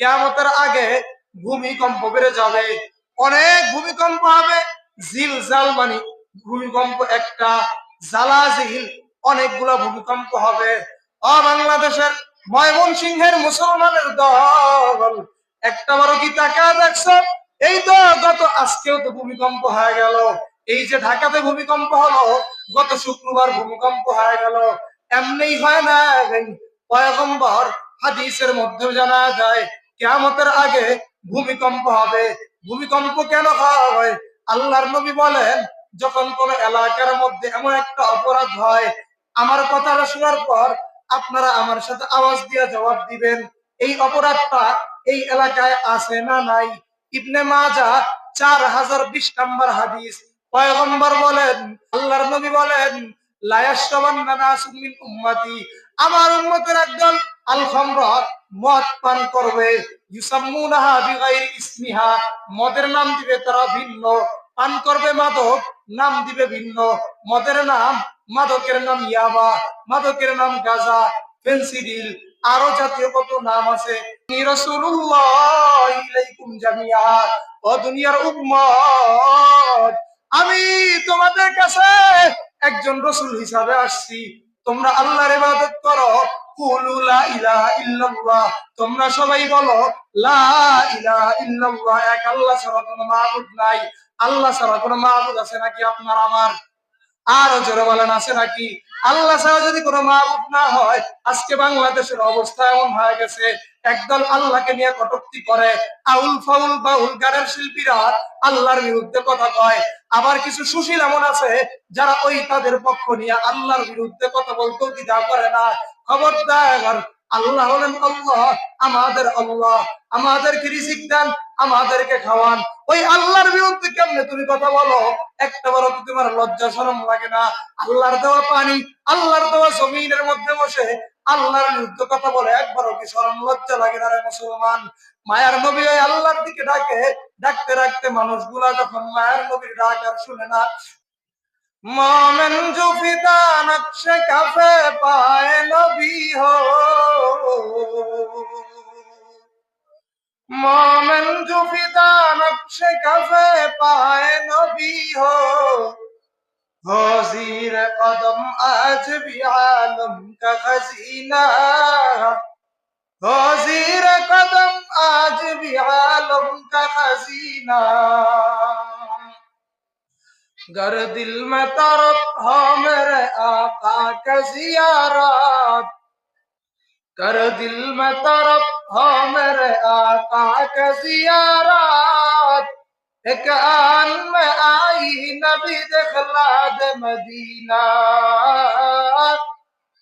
কিয়ামতের আগে ভূমিকম্প বেড়ে যাবে। অনেক ভূমিকম্প হবে। জিলজাল মানে ভূমিকম্প একটা। জালাজিল, অনেকগুলো ভূমিকম্প হবে। অ বাংলাদেশের ময়মনসিংহের মুসলমানের দল। একটা বড় কি টাকা দেখছ? এই তো গত আজকেও তো ভূমিকম্প হয়ে গেল। এই যে ঢাকাতে ভূমিকম্প হলো, গত শুক্রবার ভূমিকম্প হয়ে গেল। এমনি হয় না পয়গম্বর হাদিসের মধ্যে জানা যায়, কেয়ামতের আগে ভূমিকম্প হবে। ভূমিকম্প কেন হয়? আল্লাহর নবী বলেন, যখন কোন এলাকার মধ্যে এমন একটা অপরাধ হয়, আমার কথাটা শোনার পর আপনারা আমার সাথে আওয়াজ দিয়ে জবাব দিবেন, এই অপরাধটা এই এলাকায় আছে না নাই? ইবনে মাজা চার হাজার বিশ নম্বর হাদিস। পয়গম্বর বলেন, আল্লাহর নবী বলেন লায়াশরাবান্না নাসুম মিন উম্মতি। আমার উম্মতের একদল আল খামরা মদ পান করবে। ইসমিহা। মদের নাম দিবে তারা ভিন্ন। পান করবে মাদক, নাম দিবে ভিন্ন। মদের নাম মাদকের নাম ইয়াবা, মাদকের নাম গাজা ফেন্সিডিল আরও জাতীয় কত নাম আছে? আমি তোমাদের কাছে একজন রসুল হিসাবে আসছি। তোমরা আল্লাহর ইবাদত করো। তোমরা সবাই বলো, লা ইলাহা ইল্লাল্লাহ, এক আল্লাহ ছাড়া কোনো মাবুদ নাই। আল্লাহ ছাড়া কোনো মাবুদ আছে নাকি আপনার, আমার? আরও জোরে বলেন, আছে নাকি? আল্লাহ ছাড়া যদি কোনো মাহবুব না হয়, আজকে বাংলাদেশের অবস্থা এমন হয়ে গেছে একদল আল্লাহকে নিয়ে কটুক্তি করে। আউল ফাউল বাউল গানের শিল্পীরা আল্লাহর বিরুদ্ধে কথা কয়। আবার কিছু সুশীল এমন আছে যারা ওই তাদের পক্ষ নিয়ে আল্লাহর বিরুদ্ধে কথা বলতেও দ্বিধা করে না। খবরদার, আল্লাহ হলেন আল্লাহ, আমাদের আল্লাহ। আমাদেরকে রিজিক দেন, আমাদেরকে খাওয়ান। ওই আল্লাহর বিরুদ্ধে কেমনে তুমি কথা বলো? একটা কি তোমার লজ্জা শরম লাগে না। আল্লাহর দেওয়া পানি, আল্লাহর দেওয়া জমিনের মধ্যে বসে আল্লাহর বিরুদ্ধে কথা বলে, একবারও কি শরম লজ্জা লাগে না রে মুসলমান? মায়ার নবী ওই আল্লাহর দিকে ডাকে, ডাকতে ডাকতে মানুষগুলা যখন মায়ের নবীর ডাক আর শুনে না, মোমেন জুফিদা নকশে কাফে পায়ে নবী হো। মোমেন জুফিদা নকশে কাফে পায়ে নবী হো। हजीर कदम आज भी आलम का खजीना। हजीर कदम आज भी आलम का खजीना। गर दिल में तरफ़ हो मेरे आका का जियारत। कर दिल में तरफ़ हो मेरे आका का जियारत। कान में आई नबी दखलाद मदीना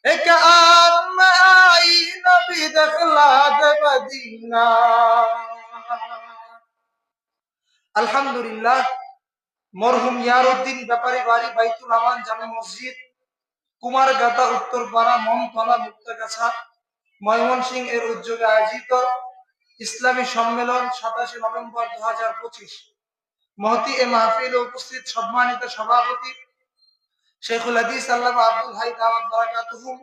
एक आन में आई नबी दखलाद मदीना আলহামদুলিল্লাহ, মরহুম ইয়ারউদ্দিন ব্যাপারী বাড়ি বাইতুল আমান জামে মসজিদ, কুমারগাতা, উত্তরপাড়া, মমতলা, মুক্তাগাছা ময়মনসিং এর উদ্যোগে আয়োজিত ইসলামী সম্মেলন সাতাশে নভেম্বর দু হাজার পঁচিশ। মহতি এ মাহফিলে উপস্থিত সম্মানিত সভাপতি শেখুল হাদিস আল্লাহ আব্দুল হাই আহমদ বারাকাতুহুম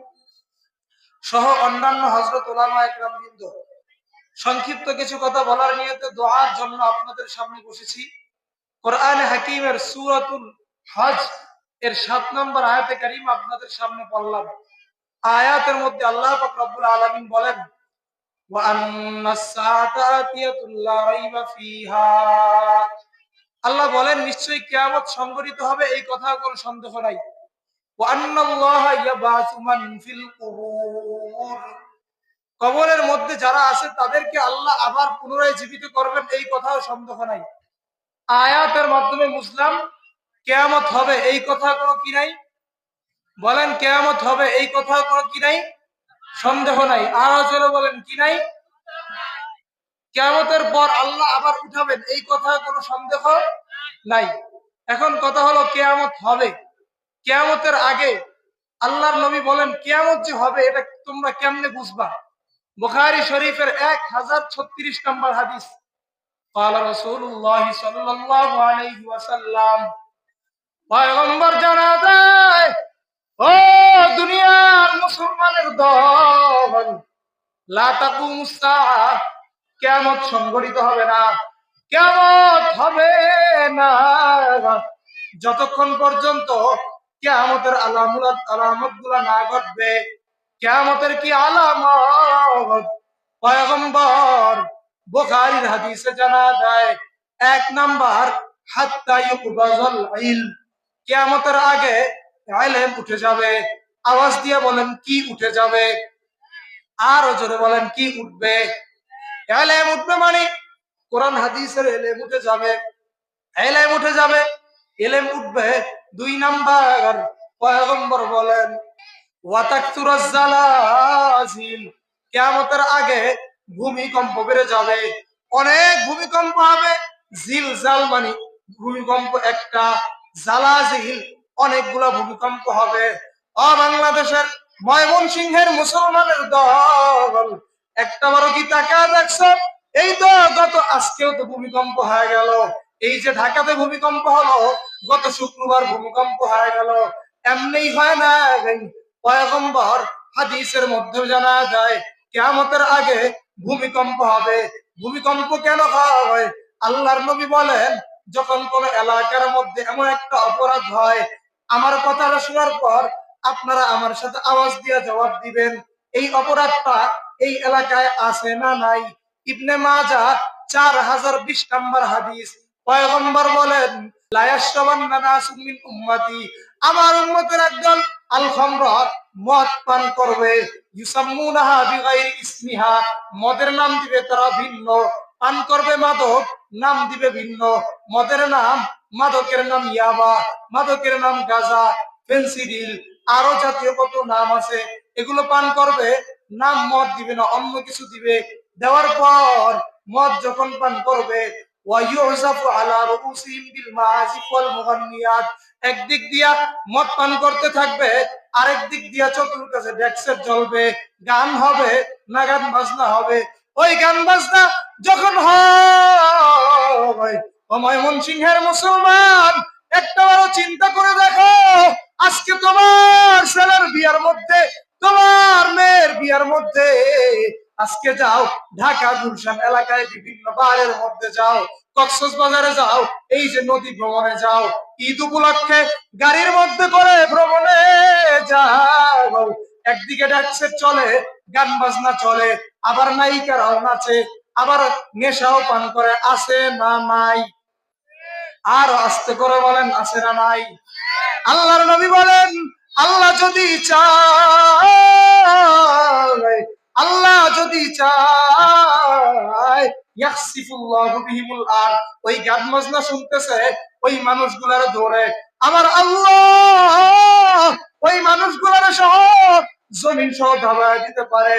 সহ অন্যান্য হজরত ওলামা একরাম বৃন্দ। সংক্ষিপ্ত কিছু কথা বলার নিয়তে দোয়ার জন্য আপনাদের সামনে বসেছি। কোরআন হাকিমের সুরাতুল হজ এর সাত নম্বর আয়াতে কারিম আপনাদের সামনে পড়লাম। আয়াতের মধ্যে আল্লাহ পাক রব্বুল আলামিন বলেন, ওয়া আন্নাস সাআতা আতিয়াতুল লা রাইবা ফিহা। আল্লাহ বলেন, নিশ্চয়ই কেয়ামত সংগঠিত হবে, এই কথা কোনো সন্দেহ নাই। কবরের মধ্যে যারা আছে, তাদেরকে আল্লাহ আবার পুনরায় জীবিত করবেন, এই কথাও সন্দেহ নাই। আয়াতের মাধ্যমে মুসলাম কেয়ামত হবে, এই কথা কোনো কি নাই? বলেন, কেয়ামত হবে, এই কথা কোনো কি নাই? সন্দেহ নাই। আরও বলেন, কি নাই? কেয়ামতের পর আল্লাহ আবার উঠাবেন এই কথা কোনো সন্দেহ নাই এখন কথা হলো কেয়ামত হবে কেয়ামতের আগে আল্লাহর নবী বলেন কেয়ামত যে হবে এটা তোমরা কেমনে বুঝবা বুখারী শরীফের এক হাজার ছত্রিশ নম্বর হাদিস قال رسول الله صلى الله عليه وسلم পয়গম্বর জানা দেয় ও দুনিয়ার মুসলমানের দল লা তাকুমুস সাআ কিয়ামত সংগঠিত হবে না। কিয়ামত হবে না। যতক্ষণ পর্যন্ত কিয়ামতের আলামত আলামতগুলা না ঘটবে, কিয়ামতের কি আলামত? পয়গম্বর বুখারীর হাদিসে জানা যায়, এক নাম্বার ইলম। আগে উঠে যাবে। আওয়াজ দিয়ে বলেন, কি উঠে যাবে? আর জোরে বলেন, কি উঠবে? এলেম উঠবে মানে কোরআন হাদিসের এলেম উঠে যাবে, এলেম উঠে যাবে, এলেম উঠবে দুই নাম্বার। পয়গম্বর বলেন আগে ভূমিকম্প বেড়ে যাবে। অনেক ভূমিকম্প হবে জিল জাল মানে ভূমিকম্প একটা, জালাজিল অনেকগুলো ভূমিকম্প হবে। অ বাংলাদেশের ময়মনসিংহের মুসলমানের দল একটা বারো কি টাকা দেখছ? এই তো, গত আজকেও তো ভূমিকম্প হয়ে গেল। এই যে ঢাকাতে ভূমিকম্প হলো, গত শুক্রবার ভূমিকম্প হয়ে গেল। এমনি হয় না পয়গম্বর হাদিসের মধ্যে জানা যায় কেয়ামতের আগে ভূমিকম্প হবে। ভূমিকম্প কেন হয়? আল্লাহর নবী বলেন, যখন কোন এলাকার মধ্যে এমন একটা অপরাধ হয়, আমার কথাটা শোনার পর আপনারা আমার সাথে আওয়াজ দিয়ে জবাব দিবেন। এই অপরাধটা এই এলাকায় আছে না নাই? ইবনে মাজা চার হাজার বিশ নম্বর হাদিস। পয়গম্বর বলেন আমার আল মদ পান করবে। ইসমিহা। মদের নাম দিবে তারা ভিন্ন। পান করবে মাদক, নাম দিবে ভিন্ন। মদের নাম মাদকের নাম ইয়াবা, মাদকের নাম গাজা ফেন্সিডিল আরও জাতীয় কত নাম আছে? এগুলো পান করবে নাম মদ দিবে না, অন্য কিছু দিবে। দেওয়ার পর মদ যখন পান করবে ওয়াইউজাফু আলা রুউসিহিম বিল মাআজিফ ওয়াল মুগান্নিয়াত। একদিক দিয়া মদ পান করতে থাকবে, আরেক দিক দিয়া চতুর্কাছে ডেক্সের জ্বলবে, গান হবে না গান বাজনা হবে। ওই গান বাজনা যখন ও ময়মনসিংহের মুসলমান একটাবারও চিন্তা করে দেখো, আজকে তোমার ছেলের বিয়ার মধ্যে তোমার মেয়ের বিয়ার মধ্যে। আজকে যাও, ঢাকা, গুলশান এলাকায় বিভিন্ন বারের মধ্যে যাও কক্সস বাজারে যাও, এই যে নদী ভ্রমণে যাও, ঈদ উপলক্ষে গাড়ির মধ্যে করে ভ্রমণে যাও। একদিকে ডাকছে, চলে, গান বাজনা চলে, আবার নায়িকারাও নাচে, আবার নেশাও পান করে, আছে না নাই? আর আস্তে করে বলেন, আছে না নাই? আল্লাহর নবী বলেন, আল্লাহ যদি চায় ওই গান মাজনা শুনতেছে, ওই মানুষগুলার ধরে। আমার আল্লাহ! ওই মানুষগুলার সহ জমিন সহ ধাবায় দিতে পারে।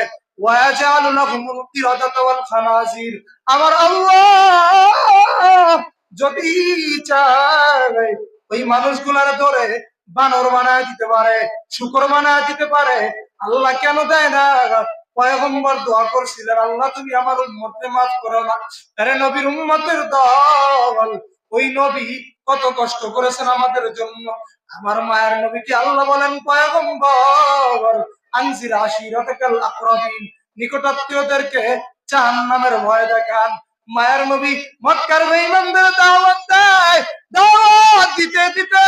আমার যদি ওই মানুষগুলার ধরে বানর বানায় দিতে পারে, শুকর বানায় দিতে পারে, আল্লাহ কেন দেয় না? পয়গম্বর দোয়া করছিলেন, আল্লাহ তুমি আমার উম্মতকে মাফ করো না। আরে নবীর উম্মতের দল, ওই নবী কত কষ্ট করেছেন আমাদের জন্য। আমার মায়ের নবীকে আল্লাহ বলেন, পয়গম্বর আনজির আশিরাতাকাল আকরাবিন, নিকটাত্মীয়দেরকে জাহান্নামের ভয় দেখান। মায়ের নবী মক্কার বেঈমানদের দাওয়াত দেয়, দাওয়াত দিতে দিতে।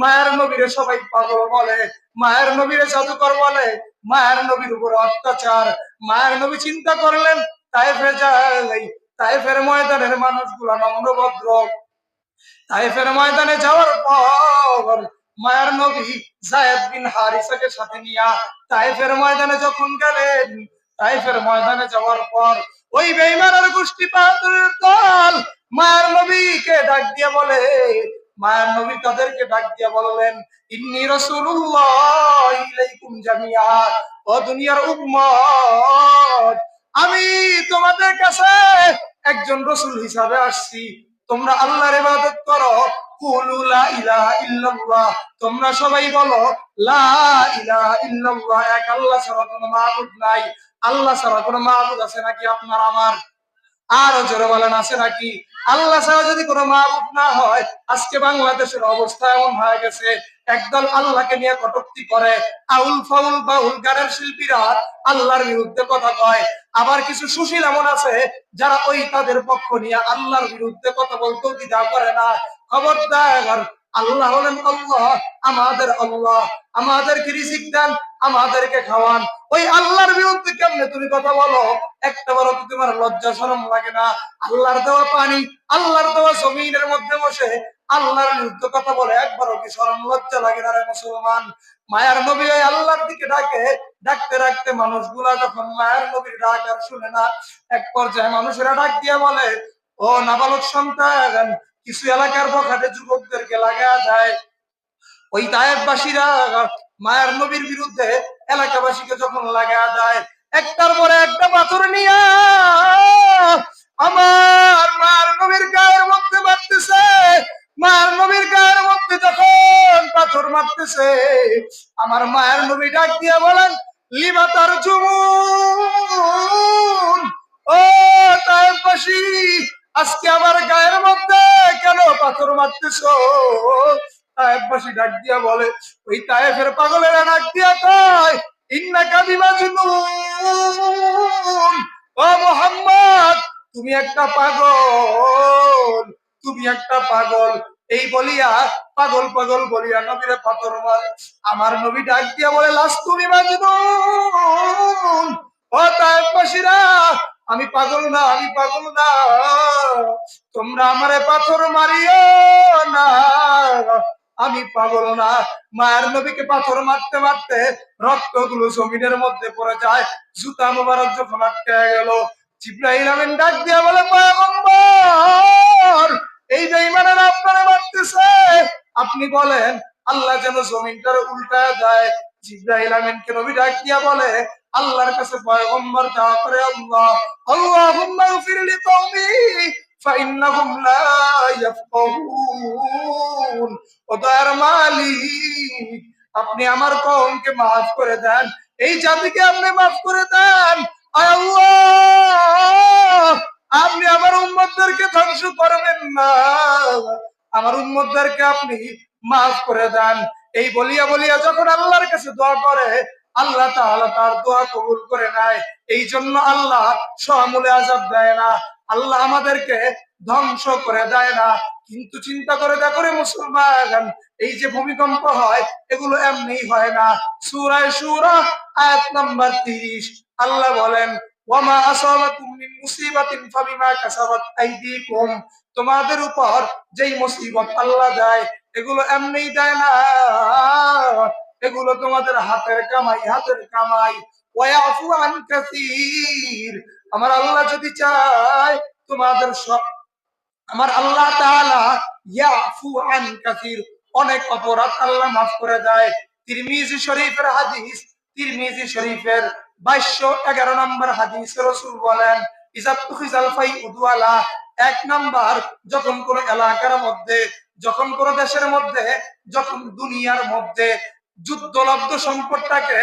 মায়ের নবীরে সবাই পাগল বলে, মায়ের নবীরে জাদুকর বলে মায়ের নবীর উপর অত্যাচার। মায়ের নবী চিন্তা করলেন তাইফে যাই তাইফের ময়দানের মানুষগুলা নম্রভদ্র। তাইফের ময়দানে যাওয়ার পর মায়ের নবী জায়েদ বিন হারিসাকে সাথে নিয়া তাইফের ময়দানে যখন গেলেন, তাইফের ময়দানে যাওয়ার পর ওই বেইমানের গোষ্ঠী বাহাদুরের দল মায়ের নবীকে ডাক দিয়ে বলে মায়ের নবী তাদেরকে ডাক দিয়ে বললেন, ইন্নি রাসূলুল্লাহ ইলাইকুম জামিয়া ও দুনিয়ার উম্মত, আমি তোমাদের কাছে একজন রসুল হিসাবে আসছি। তোমরা আল্লাহর ইবাদত করো। কুলু লা ইল্লাল্লাহ। তোমরা সবাই বলো, লা ইলাহা ইল্লাল্লাহ এক আল্লাহ ছাড়া কোনো মাবুদ নাই। আল্লাহ ছাড়া কোনো মাবুদ আছে নাকি আপনার, আমার? আরও জোরে বলেন, আছে নাকি? আল্লাহ ছাড়া যদি কোনো মাহবুব না হয়, আজকে বাংলাদেশের অবস্থা এমন হয়ে গেছে, একদল আল্লাহকে নিয়ে কটূক্তি করে, আউল ফাউল বা উলগারের শিল্পীরা আল্লাহর বিরুদ্ধে কথা কয়। আবার কিছু সুশীল এমন আছে, যারা ওই তাদের পক্ষ নিয়ে আল্লাহর বিরুদ্ধে কথা বলতেও দ্বিধা করে না। খবরদার আল্লাহ হলেন আল্লাহ, আমাদের আল্লাহ, আমাদেরকে রিজিক দেন, আমাদেরকে খাওয়ান। ওই আল্লাহর বিরুদ্ধে কেমনে তুমি কথা বলো? একটা বড় কি তোমার লজ্জা, শরম লাগে না। আল্লাহর দেওয়া পানি, আল্লাহর দেওয়া জমিনের মধ্যে বসে আল্লাহর বিরুদ্ধে কথা বলে, একবারও কি শরম, লজ্জা লাগে না রে মুসলমান? মায়ার নবী ওই আল্লাহর দিকে ডাকে, ডাকতে ডাকতে মানুষগুলা যখন মায়ের নবীর ডাক আর শুনে না, এক পর্যায়ে মানুষেরা ডাক দিয়ে বলে, ও নাবালক সন্তান কিছু এলাকার বখাটে যুবকদেরকে লাগা যায় ওই তায়েববাসীরা মায়ের নবীর বিরুদ্ধে এলাকাবাসীকে যখন লাগা যায় একটার পরে একটা পাথর নিয়ে আমার মায়ের নবীর গায়ের মধ্যে মারতেছে মায়ের নবীর গায়ের মধ্যে যখন পাথর মারতেছে, আমার মায়ের নবী ডাক দিয়ে বলেন, লিমা তার জুমুন ও তায়েববাসী আজকে আমার গায়ের মধ্যে কেন পাথর ডাক দিয়া বলে, ওই তায়েফের পাগলেরা ডাক দিয়া কয় ও মোহাম্মদ, তুমি একটা পাগল, তুমি একটা পাগল। এই বলিয়া, পাগল পাগল বলিয়া নবীরে পাথর মারে। আমার নবী ডাক দিয়া বলে লাস তুমি মাজনুন ও তায়েববাসীরা আমি পাগল না, আমি পাগল না। তোমরা আমারে পাথর মারিও না। আমি পাগল না। মায়ের নবীকে পাথর মারতে মারতে রক্তগুলো জমিনের মধ্যে পড়ে যায়। জুতা মোবারক যখন আটকে গেল জিব্রাহিম আমিন ডাক দিয়া বলে, পয়গম্বর, এই বেঈমানেরা আপনারা মারতেছে। আপনি বলেন, আল্লাহ যেন জমিনটার উল্টায় দেয়। জিব্রাহিম আমিনকে নবী ডাক দিয়া বলে আল্লাহর কাছে পয়গম্বর দেওয়া করে আল্লাহ, আল্লাহুম্মা ইগফির লিকওমি ফাইন্নাহুম লা ইয়াফকাহুন। ও দয়ার মালিক, আপনি আমার কওমকে মাফ করে দেন, এই জাতিকে আপনি মাফ করে দেন। আয় আল্লাহ, আপনি আমার উম্মতদেরকে ধ্বংস করবেন না। আমার উম্মতদেরকে আপনি মাফ করে দেন। এই বলিয়া বলিয়া যখন আল্লাহর কাছে দোয়া করে আল্লাহ তাআলা তার দোয়া কবুল করে নেয়। এই জন্য আল্লাহ সমূলে আজাব দেয় না। আল্লাহ আমাদেরকে ধ্বংস করে দেয় না। কিন্তু চিন্তা করে দেখো রে মুসলমান, এই যে ভূমিকম্প হয়, এগুলো এমনি হয় না। সুরায় সুরা, আয়াত নাম্বার তিরিশ। আল্লাহ বলেন, ওয়ামা আসাবাকুম মিন তোমাদের উপর যেই মুসিবত আল্লাহ দেয়, এগুলো এমনি দেয় না। এগুলো তোমাদের হাতের কামাই হাতের কামাই। ওয়াফু কাসীর। আমার আল্লাহ যদি চায়, তোমাদের সব আমার আল্লাহ তাআলা ইয়াফু কাসীর। অনেক অপরাধ আল্লাহ মাফ করে দেয়। তিরমিজি শরীফের হাদিস তিরমিজি শরীফের বাইশশো এগারো নম্বর হাদিস রসুল বলেন ইজাতুখিজালফাই উদুয়ালা এক নাম্বার, যখন কোন এলাকার মধ্যে, যখন কোন দেশের মধ্যে, যখন দুনিয়ার মধ্যে যুদ্ধলব্ধ সম্পদটাকে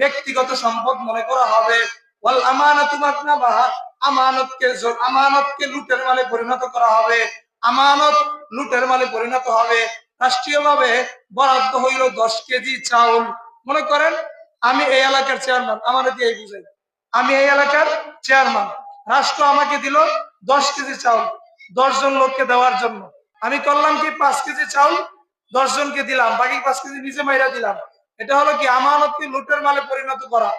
ব্যক্তিগত সম্পদ মনে করা হবে। ওয়াল আমানাতু মাকনাবা আমানতকে আমানতকে লুটের মালে পরিণত করা হবে। আমানত লুটের মালে পরিণত হবে। রাষ্ট্রীয়ভাবে বরাদ্দ হইল দশ কেজি চাউল। মনে করেন, আমি এই এলাকার চেয়ারম্যান, আমার দিয়ে বুঝাই। আমি এই এলাকার চেয়ারম্যান। রাষ্ট্র আমাকে দিল দশ কেজি চাউল দশ জন লোককে দেওয়ার জন্য। আমি করলাম কি পাঁচ কেজি চাউল দশ জনকে দিলাম, বাকি পাঁচ কেজি নিজে মাইরা দিলাম। এটা হলো কি? আমানতকে লুটের মালে পরিণত করা।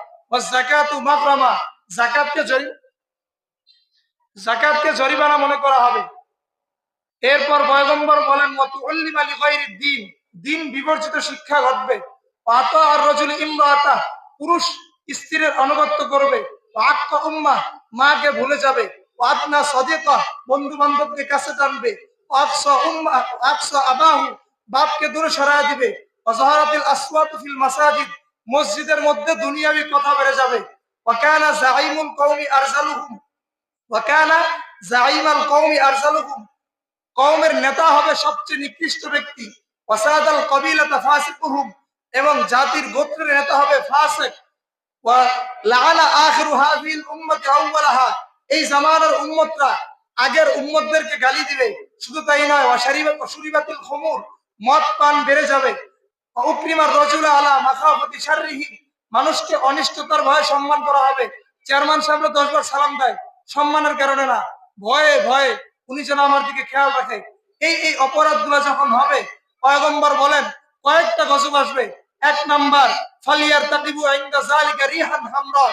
জাকাত মাকরামা। জাকাতকে জরি জাকাতকে জরিমানা মনে করা হবে। এরপর বলেন গৈরির দিন দিন বিবর্জিত শিক্ষা ঘটবে। আর রজুল পুরুষ স্ত্রীর আনুগত্য করবে। আক্কা উম্মা, মাকে ভুলে যাবে। আদনা সদেকা বন্ধু বান্ধবকে কাছে টানবে। আকসা উম্মা, আকসা আবাহু বাপকে দূরে সরায় দিবে। অজহারাতিল আসওয়াত ফিল মাসাজিদ, মসজিদের মধ্যে দুনিয়াবি কথা বেড়ে যাবে। ওয়াকানা জাইমুল কওমি আরজালুহুম ওয়াকানা জাইমাল কওমি আরজালুহুম। কওমের নেতা হবে সবচেয়ে নিকৃষ্ট ব্যক্তি। ওয়াসাদাল কবিলাতা ফাসিকুহুম, এবং জাতির গোত্রের নেতা হবে ফাসিক। ওয়া লাআনা আখিরু হাযিহিল উম্মতি আউওয়ালাহা, এই জামানার উম্মতরা আগের উম্মতদেরকে গালি দিবে। শুধু তাই নয় ওয়াশারিবা ওয়াশুরিবাতিল খুমুর মদ পান বেড়ে যাবে। উক্রিমার রজুল আলা মাখাফতি শাররিহি। মানুষকে অনিষ্টতার ভয়ে সম্মান করা হবে। চেয়ারম্যান সাহেবরা দশ বার সালাম দেয়। সম্মানের কারণে না। ভয়ে ভয়ে উনি যেন আমার দিকে খেয়াল রাখে। এই এই অপরাধ যখন হবে, পয়গম্বর বলেন, কয়েকটা গজব আসবে। এক নাম্বার, ফালিয়ার তাকিবু ইনদা জালিকা রিহান হামরা।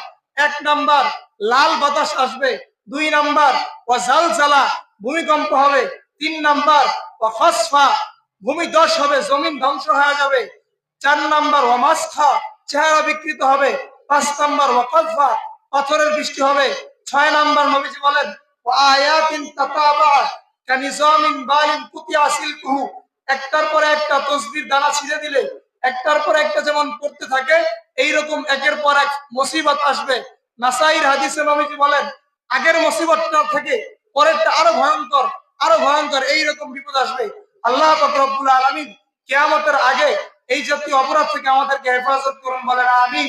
এক নাম্বার, লাল বাতাস আসবে। দুই নাম্বার, ওয়া জালজালা ভূমিকম্প হবে। তিন নাম্বার, ওয়া খসফা ভূমি দশ হবে, জমিন ধ্বংস হয়ে যাবে। চার নাম্বার ওয়া মাসখা চেহারা বিকৃত হবে। পাঁচ নাম্বার ওয়া কজফা পাথরের বৃষ্টি হবে। ছয় নাম্বার নবীজি বলেন আয়াতিন তাতাবা, কানিজামিন বালিন কুতিয়া সিলকুহু। একটার পর একটা তসবির দানা ছিঁড়ে দিলে, একটার পর একটা যেমন পড়তে থাকে, এইরকম একের পর এক মুসিবত আসবে। নাসাইর হাদিসে নবীজি বলেন, আগের মুসিবতটা থেকে পরেরটা আরও ভয়ঙ্কর আরও ভয়ঙ্কর, এইরকম বিপদ আসবে। আল্লাহ রব্বুল আলমিন কেয়ামতের আগে এই জাতীয় অপরাধ থেকে আমাদেরকে হেফাজত করুন বলেন আমিন।